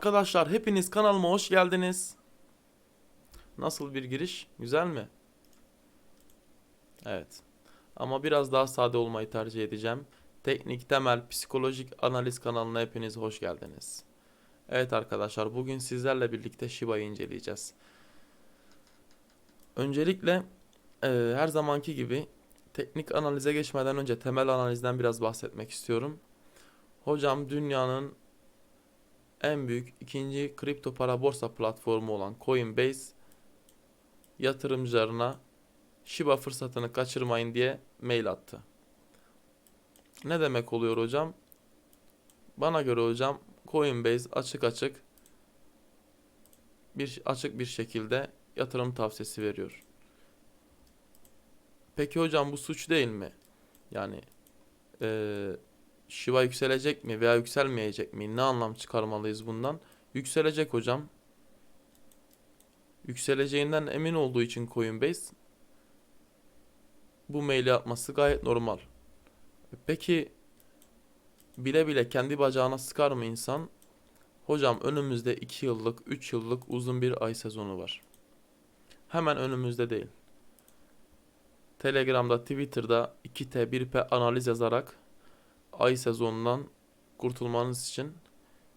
Arkadaşlar hepiniz kanalıma hoş geldiniz. Nasıl bir giriş? Güzel mi? Evet. Ama biraz daha sade olmayı tercih edeceğim. Teknik, temel, psikolojik analiz kanalına hepiniz hoş geldiniz. Evet arkadaşlar bugün sizlerle birlikte Shiba'yı inceleyeceğiz. Öncelikle e, her zamanki gibi teknik analize geçmeden önce temel analizden biraz bahsetmek istiyorum. Hocam dünyanın en büyük ikinci kripto para borsa platformu olan Coinbase yatırımcılarına Shiba fırsatını kaçırmayın diye mail attı. Ne demek oluyor hocam? Bana göre hocam Coinbase açık açık bir açık bir şekilde yatırım tavsiyesi veriyor. Peki hocam bu suç değil mi? Yani eee Shiba yükselecek mi veya yükselmeyecek mi? Ne anlam çıkarmalıyız bundan? Yükselecek hocam. Yükseleceğinden emin olduğu için Coinbase bu maili atması gayet normal. Peki bile bile kendi bacağına sıkar mı insan? Hocam önümüzde 2 yıllık, 3 yıllık uzun bir ay sezonu var. Hemen önümüzde değil. Telegram'da, Twitter'da 2T, 1P analiz yazarak ay sezonundan kurtulmanız için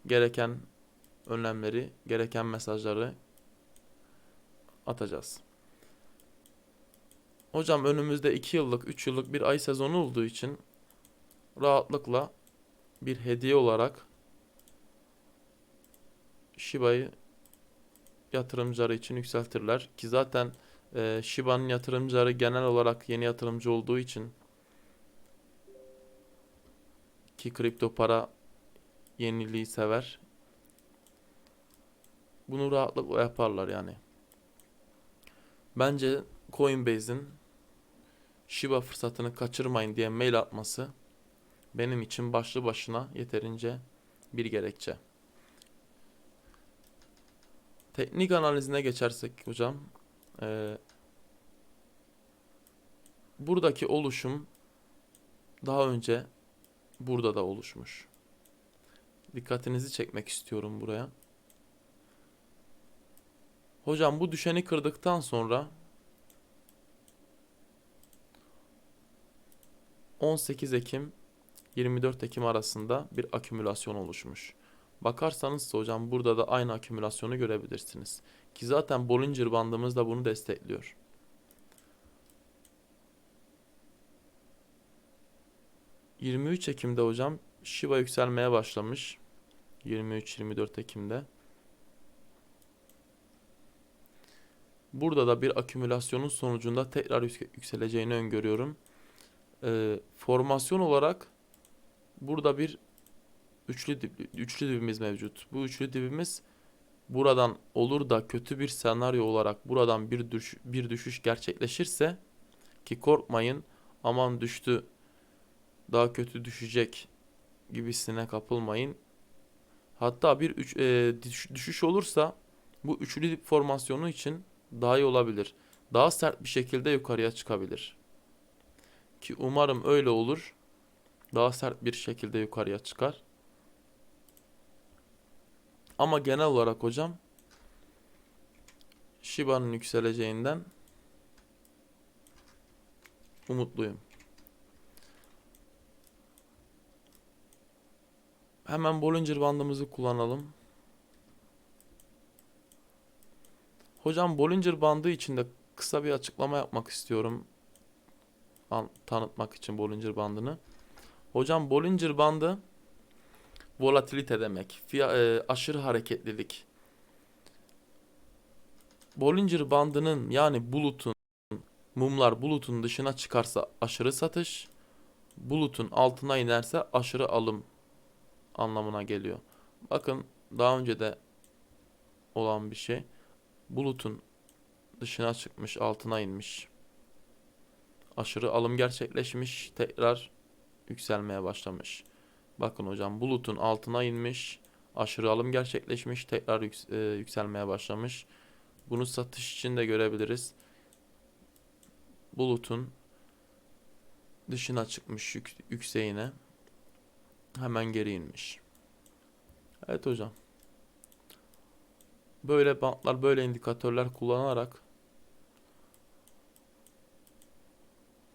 gereken önlemleri, gereken mesajları atacağız. Hocam önümüzde 2 yıllık, 3 yıllık bir ay sezonu olduğu için rahatlıkla bir hediye olarak Shiba'yı yatırımcıları için yükseltirler. Ki zaten e, Shiba'nın yatırımcıları genel olarak yeni yatırımcı olduğu için ki kripto para yeniliği sever. Bunu rahatlıkla yaparlar yani. Bence Coinbase'in Shiba fırsatını kaçırmayın diye mail atması benim için başlı başına yeterince bir gerekçe. Teknik analizine geçersek hocam, eee, buradaki oluşum daha önce burada da oluşmuş. Dikkatinizi çekmek istiyorum buraya. Hocam bu düşeni kırdıktan sonra 18 Ekim 24 Ekim arasında bir akümülasyon oluşmuş. Bakarsanız hocam burada da aynı akümülasyonu görebilirsiniz. Ki zaten Bollinger bandımız da bunu destekliyor. ...23 Ekim'de hocam Shiba yükselmeye başlamış. 23-24 Ekim'de. Burada da bir akümülasyonun sonucunda tekrar yükse- yükseleceğini öngörüyorum. Ee, formasyon olarak burada bir üçlü dip- üçlü dibimiz mevcut. Bu üçlü dibimiz buradan olur da kötü bir senaryo olarak buradan bir düş bir düşüş gerçekleşirse ki korkmayın aman düştü daha kötü düşecek gibisine kapılmayın. Hatta bir üç, e, düş- düşüş olursa bu üçlü dip formasyonu için daha iyi olabilir. Daha sert bir şekilde yukarıya çıkabilir. Ki umarım öyle olur. Daha sert bir şekilde yukarıya çıkar. Ama genel olarak hocam Shiba'nın yükseleceğinden umutluyum. Hemen Bollinger bandımızı kullanalım. Hocam Bollinger bandı içinde kısa bir açıklama yapmak istiyorum. An- tanıtmak için Bollinger bandını. Hocam Bollinger bandı volatilite demek. Fiya- e, aşırı hareketlilik. Bollinger bandının yani bulutun mumlar bulutun dışına çıkarsa aşırı satış, bulutun altına inerse aşırı alım anlamına geliyor. Bakın daha önce de olan bir şey. Bulutun dışına çıkmış, altına inmiş. Aşırı alım gerçekleşmiş, tekrar yükselmeye başlamış. Bakın hocam bulutun altına inmiş, aşırı alım gerçekleşmiş, tekrar yüks- e, yükselmeye başlamış. Bunu satış için de görebiliriz. Bulutun dışına çıkmış yük- yükseğine hemen geri inmiş. Evet hocam. böyle bantlar, böyle indikatörler kullanarak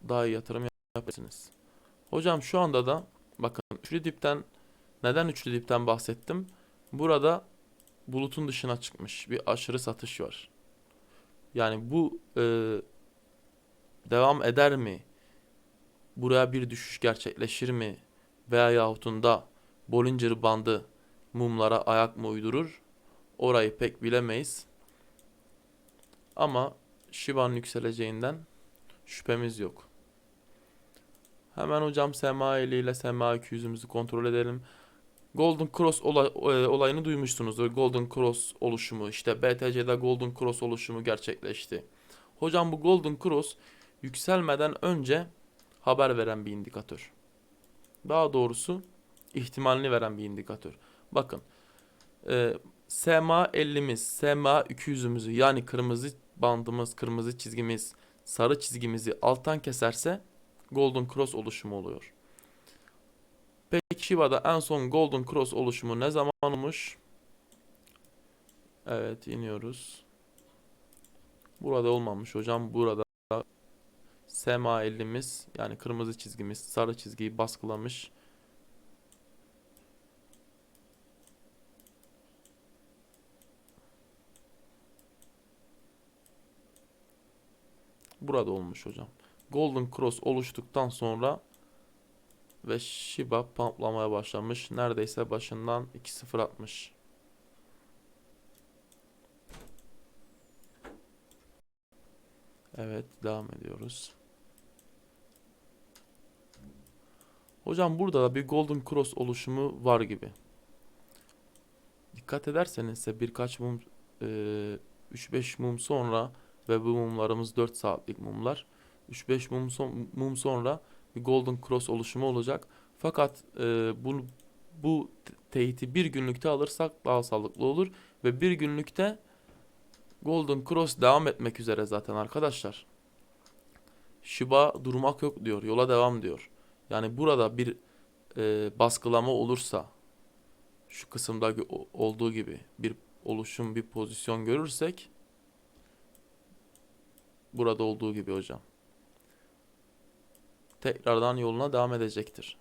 daha iyi yatırım yapabilirsiniz. Hocam şu anda da bakın üçlü dipten neden üçlü dipten bahsettim? Burada bulutun dışına çıkmış bir aşırı satış var. Yani bu e, devam eder mi? Buraya bir düşüş gerçekleşir mi? Veya yahutunda Bollinger bandı mumlara ayak mı uydurur? Orayı pek bilemeyiz. Ama Shiba'nın yükseleceğinden şüphemiz yok. Hemen hocam SMA ile SMA 200'ümüzü kontrol edelim. Golden Cross olay- e, olayını duymuşsunuzdur. Golden Cross oluşumu işte BTC'de Golden Cross oluşumu gerçekleşti. Hocam bu Golden Cross yükselmeden önce haber veren bir indikatör. Daha doğrusu ihtimalini veren bir indikatör. Bakın e, SMA 50'miz, SMA 200'ümüzü yani kırmızı bandımız, kırmızı çizgimiz, sarı çizgimizi alttan keserse Golden Cross oluşumu oluyor. Peki Shiba'da en son Golden Cross oluşumu ne zaman olmuş? Evet iniyoruz. Burada olmamış hocam. Burada SMA 50'miz yani kırmızı çizgimiz sarı çizgiyi baskılamış. Burada olmuş hocam. Golden Cross oluştuktan sonra ve Shiba pumplamaya başlamış. Neredeyse başından 2-0 atmış. Evet, devam ediyoruz. Hocam burada da bir Golden Cross oluşumu var gibi. Dikkat ederseniz ise birkaç mum e, 3-5 mum sonra ve bu mumlarımız 4 saatlik mumlar. 3-5 mum, son, mum sonra bir Golden Cross oluşumu olacak. Fakat e, bu, bu teyiti bir günlükte alırsak daha sağlıklı olur. Ve bir günlükte Golden Cross devam etmek üzere zaten arkadaşlar. Shiba durmak yok diyor. Yola devam diyor. Yani burada bir e, baskılama olursa şu kısımda olduğu gibi bir oluşum, bir pozisyon görürsek burada olduğu gibi hocam. Tekrardan yoluna devam edecektir.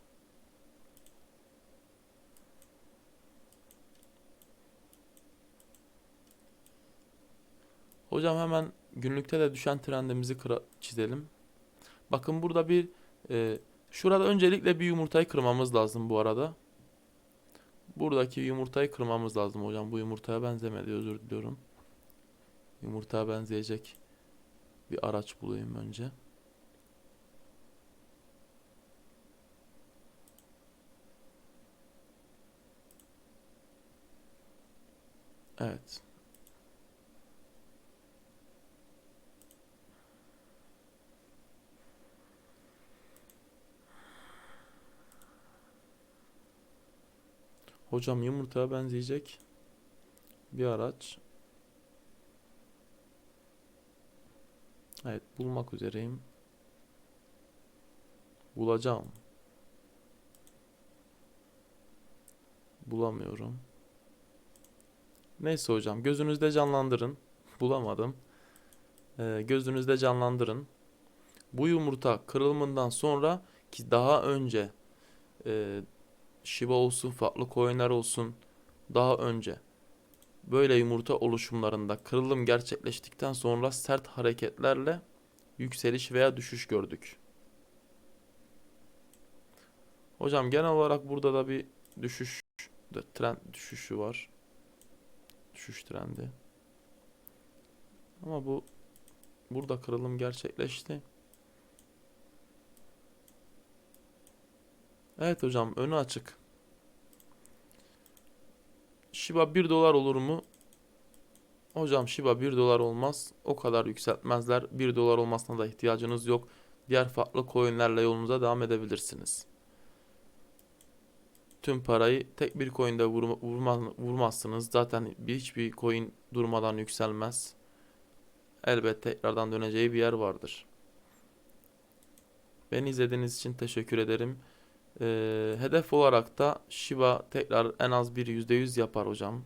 Hocam hemen günlükte de düşen trendimizi çizelim. Bakın burada bir e, şurada öncelikle bir yumurtayı kırmamız lazım bu arada. Buradaki yumurtayı kırmamız lazım hocam. Bu yumurtaya benzemedi özür diliyorum. Yumurtaya benzeyecek bir araç bulayım önce. Evet. Hocam yumurtaya benzeyecek bir araç. Evet bulmak üzereyim. Bulacağım. Bulamıyorum. Neyse hocam gözünüzde canlandırın. Bulamadım. Ee, gözünüzde canlandırın. Bu yumurta kırılımından sonra ki daha önce e, Shiba olsun farklı coinler olsun daha önce böyle yumurta oluşumlarında kırılım gerçekleştikten sonra sert hareketlerle yükseliş veya düşüş gördük. Hocam genel olarak burada da bir düşüş trend düşüşü var. Düşüş trendi. Ama bu burada kırılım gerçekleşti. Evet hocam önü açık. Shiba 1 dolar olur mu? Hocam Shiba 1 dolar olmaz. O kadar yükseltmezler. 1 dolar olmasına da ihtiyacınız yok. Diğer farklı coinlerle yolunuza devam edebilirsiniz. Tüm parayı tek bir coin'de vurma, vurma, vurmazsınız. Zaten bir, hiçbir coin durmadan yükselmez. Elbet tekrardan döneceği bir yer vardır. Beni izlediğiniz için teşekkür ederim. Ee, hedef olarak da Shiba tekrar en az bir %100 yapar hocam.